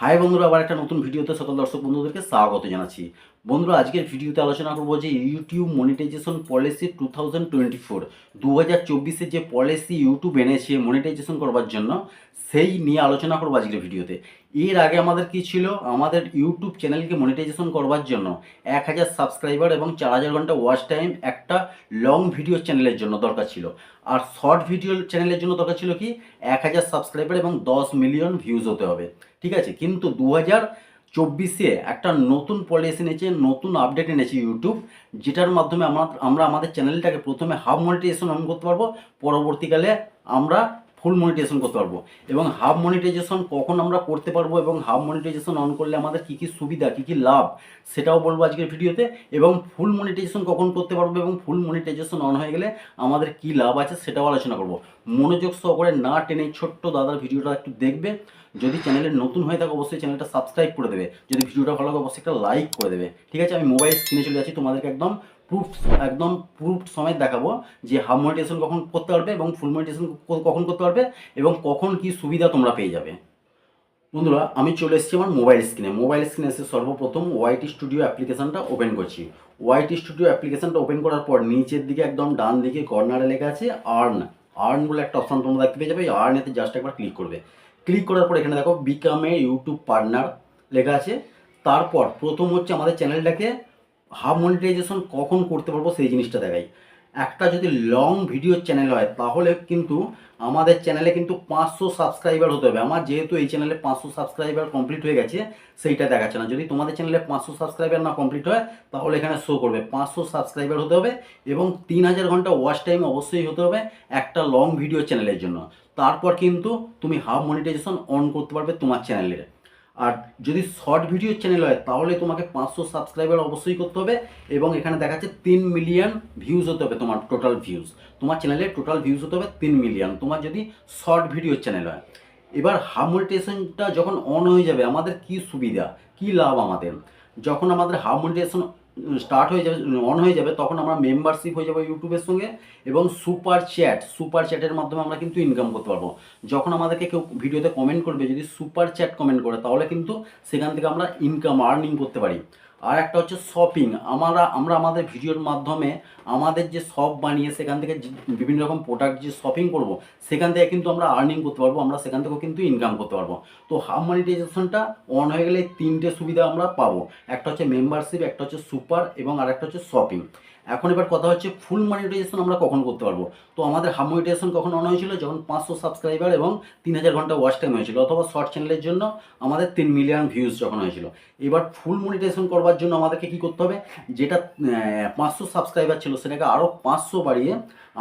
High বন্ধুরা আবার একটা নতুন ভিডিওতে সকল দর্শক বন্ধুদেরকে স্বাগত জানাচ্ছি। বন্ধুরা, আজকের ভিডিওতে আলোচনা করব যে YouTube monetization policy two thousand twenty four দু হাজার চব্বিশে যে পলিসি ইউটিউব এনেছে মনিটাইজেশন করবার জন্য, সেই নিয়ে আলোচনা করব আজকের ভিডিওতে। এর আগে আমাদের কি ছিল? আমাদের ইউটিউব চ্যানেলকে মনিটাইজেশন করবার জন্য এক হাজার সাবস্ক্রাইবার এবং চার হাজার ঘণ্টা ওয়াচ টাইম একটা লং ভিডিও চ্যানেলের জন্য দরকার ছিল। আর শর্ট ভিডিও চ্যানেলের জন্য দরকার ছিল কি? এক হাজার সাবস্ক্রাইবার এবং দশ মিলিয়ন ভিউজ হতে হবে। ঠিক আছে? কিন্তু দু হাজার চব্বিশে একটা নতুন পলিসি এনেছে, নতুন আপডেট এনেছে ইউটিউব যেটার মাধ্যমে আমরা আমরা আমাদের চ্যানেলটাকে প্রথমে হাফ মনিটাইজেশন অন করতে পারব। পরবর্তীকালে আমরা ফুল মনিটাইজেশন করতে পারব। এবং হাফ মনিটাইজেশন কখন আমরা করতে পারব এবং হাফ মনিটাইজেশন অন করলে আমাদের কী কী সুবিধা, কী কী লাভ, সেটাও বলব আজকের ভিডিওতে। এবং ফুল মনিটাইজেশন কখন করতে পারব এবং ফুল মনিটাইজেশন অন হয়ে গেলে আমাদের কী লাভ আছে সেটাও আলোচনা করব। মনোযোগ সহকারে না টেনে ছোট্ট দাদার ভিডিওটা একটু দেখবে। যদি চ্যানেলে নতুন হয়ে থাকে, অবশ্যই চ্যানেলটা সাবস্ক্রাইব করে দেবে। যদি ভিডিওটা ভালো লাগে, অবশ্যই একটা লাইক করে দেবে। ঠিক আছে, আমি মোবাইল স্ক্রিনে চলে যাচ্ছি, তোমাদেরকে একদম প্রুফ একদম প্রুফ সময় দেখাবো যে হাফ মনিটাইজেশন কখন করতে পারবে এবং ফুল মনিটাইজেশন কখন করতে পারবে এবং কখন কি সুবিধা তোমরা পেয়ে যাবে। বন্ধুরা, আমি চলে এসেছি আমার মোবাইল স্ক্রিনে মোবাইল স্ক্রিনে এসে সর্বপ্রথম ওয়াইটি স্টুডিও অ্যাপ্লিকেশানটা ওপেন করছি। ওয়াইটি স্টুডিও অ্যাপ্লিকেশানটা ওপেন করার পর নিচের দিকে একদম ডান দিকে কর্নারে লেখা আছে আর্ন আর্ন বলে একটা অপশন তোমরা দেখতে পেয়ে যাবে। এই আর্নেতে জাস্ট একবার ক্লিক করবে। ক্লিক করার পর এখানে দেখো বিকামে ইউটিউব পার্টনার লেখা আছে। তারপর প্রথম হচ্ছে আমাদের চ্যানেলটাকে হাফ মনিটাইজেশন কখন করতে পারব সেই জিনিসটা দেখাই। একটা যদি লং ভিডিও চ্যানেল হয়, তাহলে কিন্তু আমাদের চ্যানেলে কিন্তু পাঁচশো সাবস্ক্রাইবার হতে হবে। আমার যেহেতু এই চ্যানেলে পাঁচশো সাবস্ক্রাইবার কমপ্লিট হয়ে গেছে, সেইটা দেখাচ্ছে না। যদি তোমাদের চ্যানেলে পাঁচশো সাবস্ক্রাইবার না কমপ্লিট হয়, তাহলে এখানে শো করবে। পাঁচশো সাবস্ক্রাইবার হতে হবে এবং তিন হাজার ঘণ্টা ওয়াচ টাইম অবশ্যই হতে হবে একটা লং ভিডিও চ্যানেলের জন্য। তারপর কিন্তু তুমি হাফ মনিটাইজেশন অন করতে পারবে তোমার চ্যানেলের আর যদি শর্ট ভিডিও চ্যানেল হয়, তাহলে তোমাকে পাঁচশো সাবস্ক্রাইবার অবশ্যই করতে হবে এবং এখানে দেখাচ্ছে তিন মিলিয়ন ভিউজ হতে হবে তোমার টোটাল ভিউজ তোমার চ্যানেলে টোটাল ভিউজ হতে হবে তিন মিলিয়ন তোমার যদি শর্ট ভিডিও চ্যানেল হয়, এবার হার্মোনিটেশনটা যখন অন হয়ে যাবে, আমাদের কি সুবিধা, কি লাভ আমাদের? যখন আমাদের হারমোনিটেশন স্টার্ট হয়ে যাবে অন হয়ে যাবে, তখন আমরা মেম্বারশিপ হয়ে যাব ইউটিউবের সঙ্গে এবং সুপার চ্যাট সুপার চ্যাটের মাধ্যমে আমরা কিন্তু ইনকাম করতে পারব। যখন আমাদেরকে কেউ ভিডিওতে কমেন্ট করবে, যদি সুপার চ্যাট কমেন্ট করে, তাহলে কিন্তু সেখান থেকে আমরা ইনকাম আর্নিং করতে পারি। আর একটা হচ্ছে শপিং আমরা আমরা আমাদের ভিডিওর মাধ্যমে আমাদের যে শপ বানিয়ে সেখান থেকে বিভিন্ন রকম প্রোডাক্ট যে শপিং করব, সেখান থেকে কিন্তু আমরা আর্নিং করতে পারব, আমরা সেখান থেকেও কিন্তু ইনকাম করতে পারব। তো হাফ মনিটাইজেশনটা অন হয়ে গেলে তিনটে সুবিধা আমরা পাবো। একটা হচ্ছে মেম্বারশিপ একটা হচ্ছে সুপার এবং আর একটা হচ্ছে শপিং এখন এবার কথা হচ্ছে ফুল মনিটাইজেশন আমরা কখন করতে পারব? তো আমাদের হাফ মনিটাইজেশন কখন অন হয়েছিল? যখন পাঁচশো সাবস্ক্রাইবার এবং তিন হাজার ঘণ্টা ওয়াচ টাইম হয়েছিল, অথবা শর্ট চ্যানেলের জন্য আমাদের তিন মিলিয়ন ভিউজ যখন হয়েছিল। এবার ফুল মনিটাইজেশন করবার জন্য আমাদেরকে কী করতে হবে? যেটা পাঁচশো সাবস্ক্রাইবার ছিল, সেটাকে আরও পাঁচশো বাড়িয়ে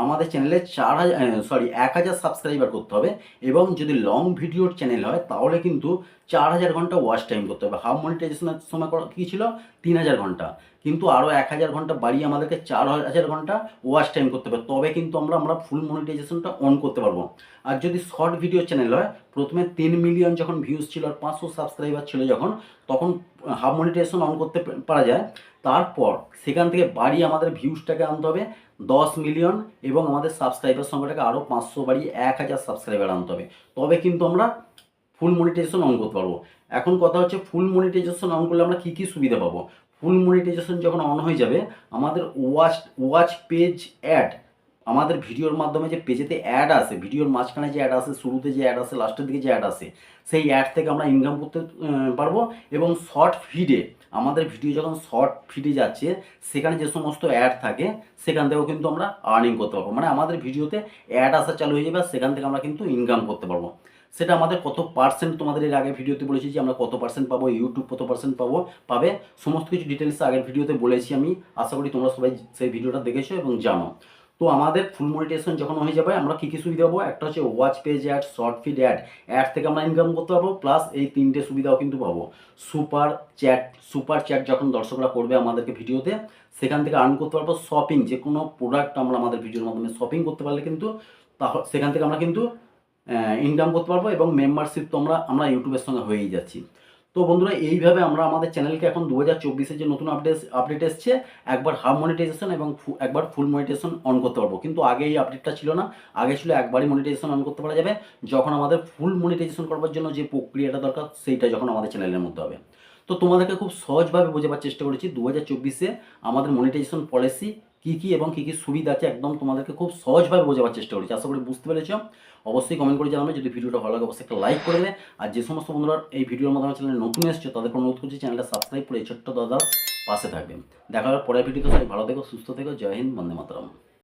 আমাদের চ্যানেলে চার হাজার সরি এক হাজার সাবস্ক্রাইবার করতে হবে এবং যদি লং ভিডিওর চ্যানেল হয়, তাহলে কিন্তু চার হাজার ঘণ্টা ওয়াচ টাইম করতে হবে। হাফ মনিটাইজেশনের সময় কী ছিল? তিন হাজার ঘণ্টা। কিন্তু আরও এক হাজার ঘণ্টা বাড়িয়ে আমাদেরকে চার হাজার ঘণ্টা ওয়াচ টাইম করতে হবে। তবে কিন্তু আমরা আমরা ফুল মনিটাইজেশনটা অন করতে পারব। আর যদি শর্ট ভিডিও চ্যানেল হয়, প্রথমে তিন মিলিয়ন যখন ভিউজ ছিল আর পাঁচশো সাবস্ক্রাইবার ছিল যখন, তখন হাফ মনিটাইজেশন অন করতে পারা যায়। তারপর সেখান থেকে বাড়িয়ে আমাদের ভিউজটাকে আনতে হবে দশ মিলিয়ন এবং আমাদের সাবস্ক্রাইবার সংখ্যাটাকে আরও পাঁচশো বাড়িয়ে এক হাজার সাবস্ক্রাইবার আনতে হবে। তবে কিন্তু আমরা ফুল মনিটাইজেশন অন করতে পারব। এখন কথা হচ্ছে ফুল মনিটাইজেশন অন করলে আমরা কী কী সুবিধা পাবো? ফুল মনিটাইজেশন যখন অন হয়ে যাবে, আমাদের ওয়াচ ওয়াচ পেজ অ্যাড আমাদের ভিডিওর মাধ্যমে যে পেজেতে অ্যাড আসে ভিডিওর মাঝখানে যে অ্যাড আসে, শুরুতে যে অ্যাড আসে লাস্টের দিকে যে অ্যাড আসে, সেই অ্যাড থেকে আমরা ইনকাম করতে পারব এবং শর্ট ফিডে আমাদের ভিডিও যখন শর্ট ফিডে যাচ্ছে, সেখানে যে সমস্ত অ্যাড থাকে, সেখান থেকেও কিন্তু আমরা আর্নিং করতে পারব। মানে আমাদের ভিডিওতে অ্যাড আসা চালু হয়ে যাবে আর সেখান থেকে আমরা কিন্তু ইনকাম করতে পারব। সেটা আমাদের কত পার্সেন্ট তোমাদের এর আগে ভিডিওতে বলেছি যে আমরা কত পার্সেন্ট পাবো ইউটিউব কত পার্সেন্ট পাবো, পাবে? সমস্ত কিছু ডিটেলস আগের ভিডিওতে বলেছি আমি। আশা করি তোমরা সবাই সেই ভিডিওটা দেখেছ এবং জানো। তো আমাদের ফুল মনিটাইজেশন যখন হয়ে যাবে, আমরা কী কী সুবিধা পাবো? একটা হচ্ছে watch page ad short feed ad ad থেকে আমরা ইনকাম করতে পারব প্লাস এই তিনটে সুবিধাও কিন্তু পাবো। সুপার চ্যাট সুপার চ্যাট যখন দর্শকরা করবে আমাদেরকে ভিডিওতে সেখান থেকে আর্ন করতে পারব শপিং যে কোনো প্রোডাক্ট আমরা আমাদের ভিডিওর মাধ্যমে শপিং করতে পারলে কিন্তু সেখান থেকে আমরা কিন্তু ইনকাম করতে পারব এবং মেম্বারশিপ তো আমরা ইউটিউবের সঙ্গে হয়েই যাচ্ছি। তো বন্ধুরা, এইভাবে আমরা আমাদের চ্যানেলকে এখন দু হাজার চব্বিশের যে নতুন আপডেট আপডেট এসছে, একবার হাফ মনিটাইজেশন এবং একবার ফুল মনিটাইজেশন অন করতে পারব। কিন্তু আগে এই আপডেটটা ছিল না। আগে ছিল একবারই মনিটাইজেশন অন করতে পারা যাবে। যখন আমাদের ফুল মনিটাইজেশন করবার জন্য যে প্রক্রিয়াটা দরকার, সেইটা যখন আমাদের চ্যানেলের মধ্যে হবে। তো তোমাদেরকে খুব সহজভাবে বোঝাবার চেষ্টা করেছি দু হাজার চব্বিশে আমাদের মনিটাইজেশন পলিসি কী কী এবং কী কী সুবিধা আছে একদম তোমাদেরকে খুব সহজভাবে বোঝাবার চেষ্টা করেছি। আশা করি বুঝতে পেরেছ। অবশ্যই কমেন্ট করে জানাবে। যদি ভিডিওটা ভালো লাগে, অবশ্যই একটা লাইক করে দেবে। আর যে সমস্ত বন্ধুরা এই ভিডিওর মাধ্যমে চ্যানেলে নতুন এসছে তাদেরকে অনুরোধ করছি চ্যানেলটা সাবস্ক্রাইব করে এই ছোট্ট দাদা পাশে থাকবে। দেখা হবে পরের ভিডিওতে। ভালো থেকো, সুস্থ থেকো। জয় হিন্দ, বন্দে মাতরম।